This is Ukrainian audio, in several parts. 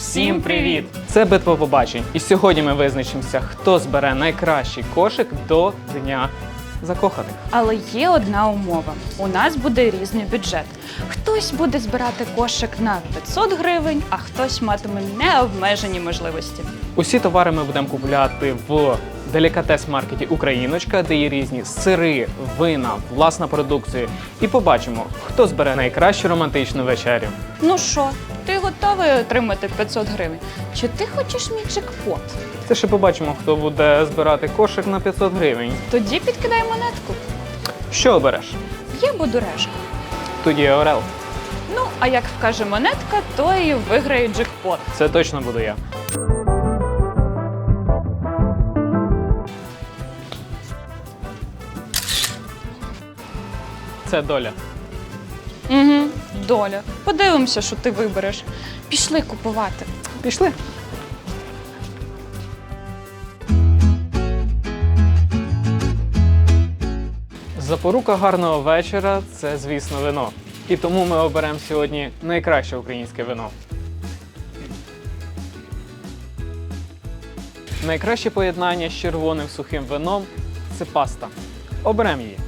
Всім привіт! Це битва побачень. І сьогодні ми визначимося, хто збере найкращий кошик до Дня закоханих. Але є одна умова: у нас буде різний бюджет. Хтось буде збирати кошик на 500 гривень, а хтось матиме необмежені можливості. Усі товари ми будемо купувати в делікатес-маркеті Україночка, де є різні сири, вина, власна продукція. І побачимо, хто збере найкращу романтичну вечерю. Ну що, готовий отримати 500 гривень? Чи ти хочеш мій джекпот? Це ще побачимо, хто буде збирати кошик на 500 гривень. Тоді підкидай монетку. Що обереш? Я буду решка. Тоді Орел. Ну, а як вкаже монетка, то і виграє джекпот. Це точно буду я. Це доля. Угу, доля. Подивимося, що ти вибереш. Пішли купувати. Пішли. Запорука гарного вечора це, звісно, вино. І тому ми оберемо сьогодні найкраще українське вино. Найкраще поєднання з червоним сухим вином це паста. Оберемо її.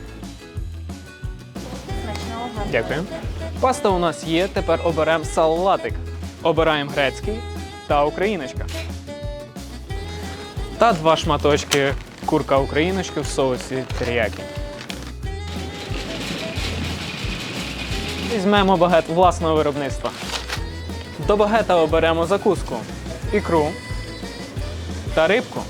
Дякую. Паста у нас є. Тепер оберемо салатик. Обираємо грецький та україночка. Та два шматочки курка україночки в соусі теріякі. Візьмемо багет власного виробництва. До багета оберемо закуску, ікру та рибку.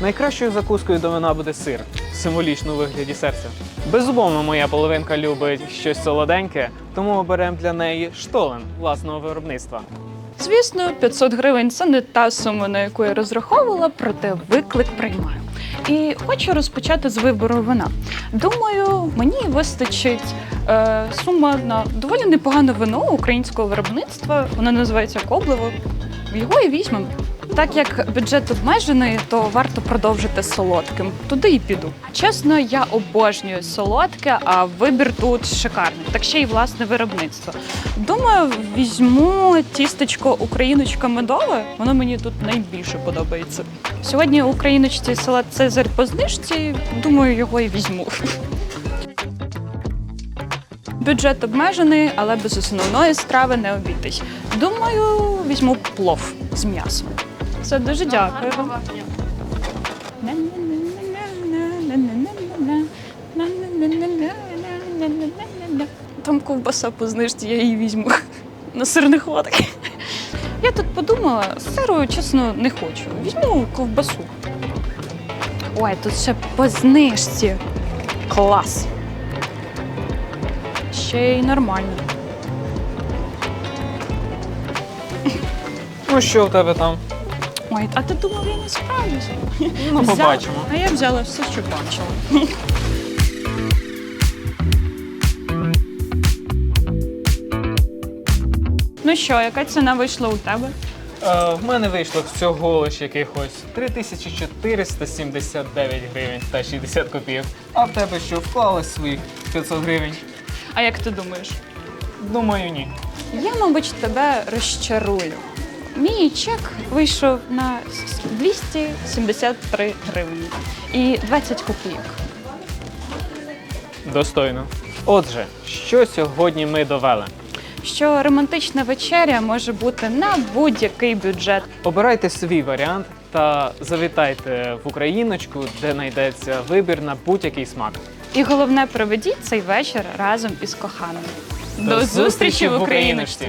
Найкращою закускою до вина буде сир, символічно у вигляді серця. Безумовно, моя половинка любить щось солоденьке, тому оберемо для неї штолен власного виробництва. Звісно, 500 гривень це не та сума, на яку я розраховувала, проте виклик приймаю. І хочу розпочати з вибору вина. Думаю, мені вистачить е, сума на доволі непогане вино українського виробництва. Воно називається Коблево. Його і візьмемо. Так як бюджет обмежений, то варто продовжити солодким. Туди і піду. Чесно, я обожнюю солодке, а вибір тут шикарний. Так ще й власне виробництво. Думаю, візьму тістечко Україночка медове. Воно мені тут найбільше подобається. Сьогодні Україночці салат Цезарь по знижці. Думаю, його і візьму. Бюджет обмежений, але без основної страви не обійтись. Думаю, візьму плов з м'ясом. Все дуже дякую. Там ковбаса по знижці, я її візьму на сирних водах. Я тут подумала, сиру, чесно, не хочу. Візьму ковбасу. Ой, тут ще по знижці. Клас. Ще й нормально. Ну що в тебе там? Ой, а ти думав, я не справлюсь? Ну, Взяла- побачимо. А я взяла все, що бачила. Ну що, яка ціна вийшла у тебе? Е, в мене вийшло всього лиш якихось 3479 гривень та 60 копійок. А в тебе що вклалось своїх 500 гривень? А як ти думаєш? Думаю, ні. Я, мабуть, тебе розчарую. Мій чек вийшов на 273 гривні і 20 копійок. Достойно. Отже, що сьогодні ми довели? Що романтична вечеря може бути на будь-який бюджет. Обирайте свій варіант та завітайте в Україночку, де знайдеться вибір на будь-який смак. І головне, проведіть цей вечір разом із коханим. До, зустрічі в Україночці!